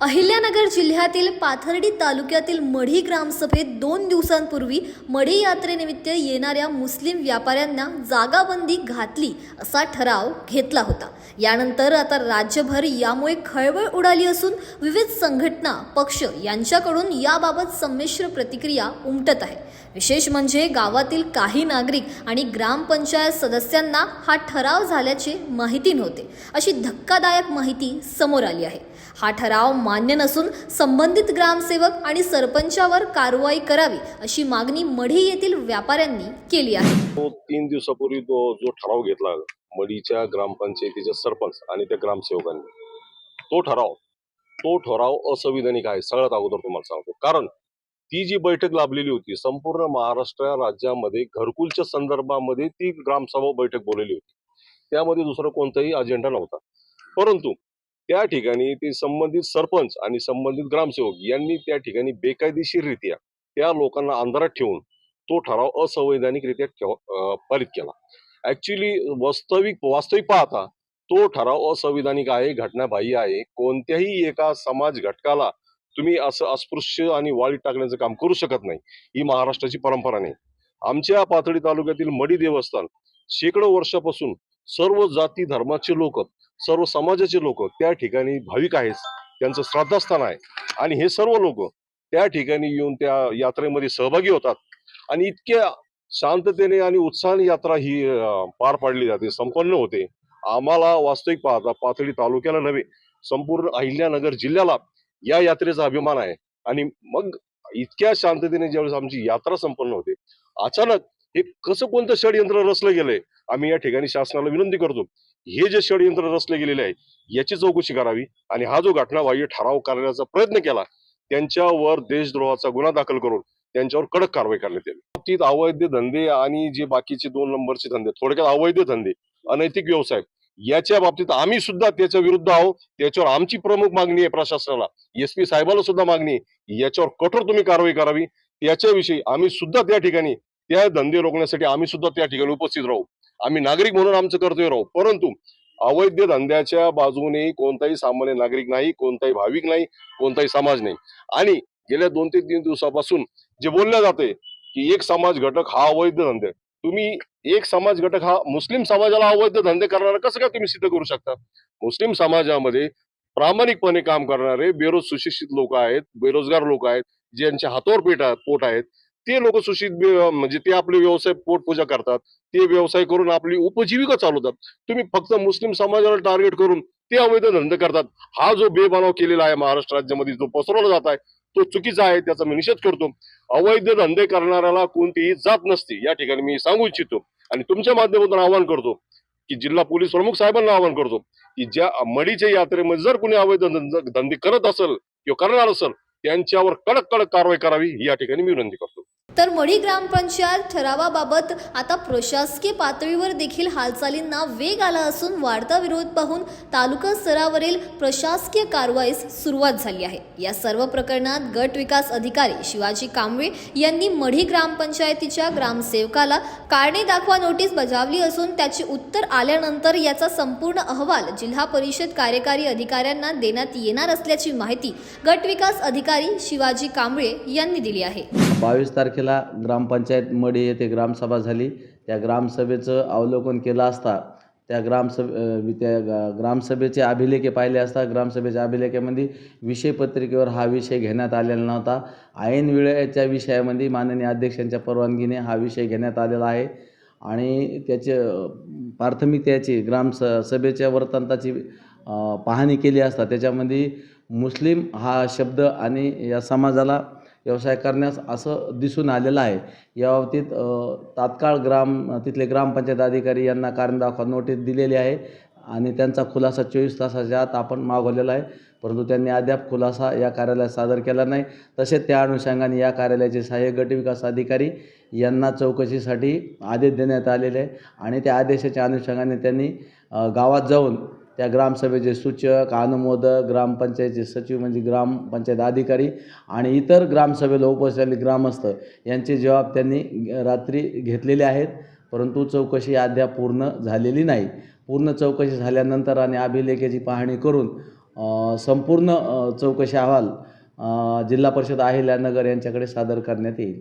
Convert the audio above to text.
अहिल्यानगर जिल्ह्यातील पाथर्डी तालुक्यातील मढी ग्रामसभेत दोन दिवसांपूर्वी मढी यात्रेनिमित्त येणाऱ्या मुस्लिम व्यापाऱ्यांना जागाबंदी घातली असा ठराव घेतला होता. यानंतर आता राज्यभर यामुळे खळबळ उडाली असून विविध संघटना पक्ष यांच्याकडून याबाबत संमिश्र प्रतिक्रिया उमटत आहे. विशेष म्हणजे गावातील काही नागरिक आणि ग्रामपंचायत सदस्यांना हा ठराव झाल्याची माहिती नव्हते. अशी धक्कादायक माहिती समोर आली आहे. हा ठराव मान्य नसून संबंधित ग्रामसेवक आणि सरपंचावर कारवाई करावी अशी मागणी मढी येथील व्यापाऱ्यांनी केली आहे. तो तीन दिवसापूर्वी तो जो ठराव घेतला मढीच्या ग्रामपंचायतीच्या सरपंच आणि त्या ग्रामसेवकांनी तो ठराव तो ठराव असंविधानिक आहे सगळ्यात अगोदर तुम्हाला सांगतो. कारण ती जी बैठक लाभलेली होती संपूर्ण महाराष्ट्र राज्यामध्ये घरकुलच्या संदर्भामध्ये ती ग्रामसभा बैठक बोललेली होती. त्यामध्ये दुसरा कोणताही अजेंडा नव्हता. परंतु त्या ठिकाणी ते संबंधित सरपंच आणि संबंधित ग्रामसेवक यांनी त्या ठिकाणी बेकायदेशीररित्या त्या लोकांना अंधारात ठेवून तो ठराव असंवैधानिकरित्या पारित केला. ऍक्च्युली वास्तविक वास्तविक पाहता तो ठराव असंविधानिक आहे घटनाबाह्य आहे. कोणत्याही एका समाज घटकाला तुम्ही असं अस्पृश्य आणि वाळीत टाकण्याचं काम करू शकत नाही. ही महाराष्ट्राची परंपरा नाही. आमच्या पाथडी तालुक्यातील मडी देवस्थान शेकडो वर्षापासून सर्व जाती धर्माचे लोक सर्व समाजाचे लोक त्या ठिकाणी भाविक आहेत त्यांचं श्रद्धास्थान आहे. आणि हे सर्व लोक त्या ठिकाणी येऊन त्या यात्रेमध्ये सहभागी होतात. आणि इतक्या शांततेने आणि उत्साहाने यात्रा ही पार पाडली जाते संपन्न होते. आम्हाला वास्तविक पाहता पाथर्डी तालुक्याला नव्हे संपूर्ण अहिल्यानगर जिल्ह्याला या यात्रेचा अभिमान आहे. आणि मग इतक्या शांततेने ज्यावेळेस आमची यात्रा संपन्न होते अचानक हे कसं कोणतं षडयंत्र रचलं गेलंय? आम्ही या ठिकाणी शासनाला विनंती करतो हे जे षडयंत्र रचले गेलेले आहे याची चौकशी करावी आणि हा जो घटनाबाह्य ठराव करण्याचा प्रयत्न केला त्यांच्यावर देशद्रोहाचा गुन्हा दाखल करून त्यांच्यावर कडक कारवाई करण्यात येईल बाबतीत अवैध धंदे आणि जे बाकीचे दोन नंबरचे धंदे थोडक्यात अवैध धंदे अनैतिक व्यवसाय याच्या बाबतीत आम्ही सुद्धा त्याच्या विरुद्ध आहोत त्याच्यावर आमची प्रमुख मागणी आहे प्रशासनाला एस पी साहेबाला सुद्धा मागणी आहे याच्यावर कठोर तुम्ही कारवाई करावी त्याच्याविषयी आम्ही सुद्धा त्या ठिकाणी त्या धंदे रोखण्यासाठी आम्ही सुद्धा त्या ठिकाणी उपस्थित राहू. आम्ही नागरिक म्हणून आमचं कर्तव्य राहू. परंतु अवैध धंद्याच्या बाजूने कोणताही सामान्य नागरिक नाही कोणताही भाविक नाही कोणताही समाज नाही. आणि गेल्या दोन ते तीन दिवसापासून जे बोललं जाते की एक समाज घटक हा अवैध धंदे तुम्ही एक समाज घटक हा मुस्लिम समाजाला अवैध धंदे करणारा कसं काय तुम्ही सिद्ध करू शकता? मुस्लिम समाजामध्ये प्रामाणिकपणे काम करणारे बेरोज सुशिक्षित लोक आहेत बेरोजगार लोक आहेत ज्यांच्या हातावर पेट आहेत पोट आहेत ते लोक सुशिक्षित म्हणजे ते आपले व्यवसाय पोटपूजा करतात ते व्यवसाय करून आपली उपजीविका चालवतात. तुम्ही फक्त मुस्लिम समाजाला टार्गेट करून ते अवैध धंदे करतात. हा जो बेबनाव केलेला आहे महाराष्ट्र राज्यामध्ये जो पसरवला जात आहे तो चुकीचा आहे त्याचा मी निषेध करतो. अवैध धंदे करणाऱ्याला कोणतीही जात नसते. या ठिकाणी मी सांगू इच्छितो आणि तुमच्या माध्यमातून आवाहन करतो की जिल्हा पोलीस प्रमुख साहेबांना आवाहन करतो की ज्या मडीच्या यात्रेमध्ये जर कोणी अवैध धंद- धंदे करत असेल किंवा करणार असेल त्यांच्यावर कडक कडक कारवाई करावी. या ठिकाणी मी विनंती करतो. तर मढी ग्रामपंचायत ठरावाबाबत आता प्रशासकीय पातळीवर देखील हालचालींना वेग आला असून वाढता विरोध पाहून तालुका स्तरावरील प्रशासकीय कारवाईस सुरुवात झाली आहे. या सर्व प्रकरणात गट विकास अधिकारी शिवाजी कांबळे यांनी मढी ग्रामपंचायतीच्या ग्रामसेवकाला कारणे दाखवा नोटीस बजावली असून त्याचे उत्तर आल्यानंतर याचा संपूर्ण अहवाल जिल्हा परिषद कार्यकारी अधिकाऱ्यांना देण्यात येणार असल्याची माहिती गट विकास अधिकारी शिवाजी कांबळे यांनी दिली आहे. बावीस तारखेला ग्रामपंचायत मडी येथे ग्रामसभा झाली. त्या ग्रामसभेचं अवलोकन केलं असता त्या ग्रामसभे त्या ग्रामसभेचे अभिलेखे पाहिले असता. ग्रामसभेच्या अभिलेखामध्ये विषयपत्रिकेवर हा विषय घेण्यात आलेला नव्हता. ऐन वेळेच्या विषयामध्ये माननीय अध्यक्षांच्या परवानगीने हा विषय घेण्यात आलेला आहे. आणि त्याचे प्राथमिकतेची ग्राम स सभेच्या वर्तांताची पाहणी केली असता. त्याच्यामध्ये मुस्लिम हा शब्द आणि या समाजाला व्यवसाय करण्यास असं दिसून आलेलं आहे. या बाबतीत तात्काळ ग्राम तिथले ग्रामपंचायत अधिकारी यांना कारण दाखवा नोटीस दिलेली आहे आणि त्यांचा खुलासा चोवीस तासाच्या आत आपण मागवलेला आहे. परंतु त्यांनी अद्याप खुलासा या कार्यालयात सादर केला नाही. तसेच त्या अनुषंगाने या कार्यालयाचे सहाय्यक गट विकास अधिकारी यांना चौकशीसाठी आदेश देण्यात आलेले आहे आणि त्या आदेशाच्या अनुषंगाने त्यांनी गावात जाऊन त्या ग्रामसभेचे सूचक अनुमोदक ग्रामपंचायतचे सचिव म्हणजे ग्रामपंचायत अधिकारी आणि इतर ग्रामसभेला उपस्थित ग्रामस्थ यांचे जबाब त्यांनी रात्री घेतलेले आहेत. परंतु चौकशी अद्याप पूर्ण झालेली नाही. पूर्ण चौकशी झाल्यानंतर आणि अभिलेखाची पाहणी करून संपूर्ण चौकशी अहवाल जिल्हा परिषद अहिल्यानगर यांच्याकडे सादर करण्यात येईल.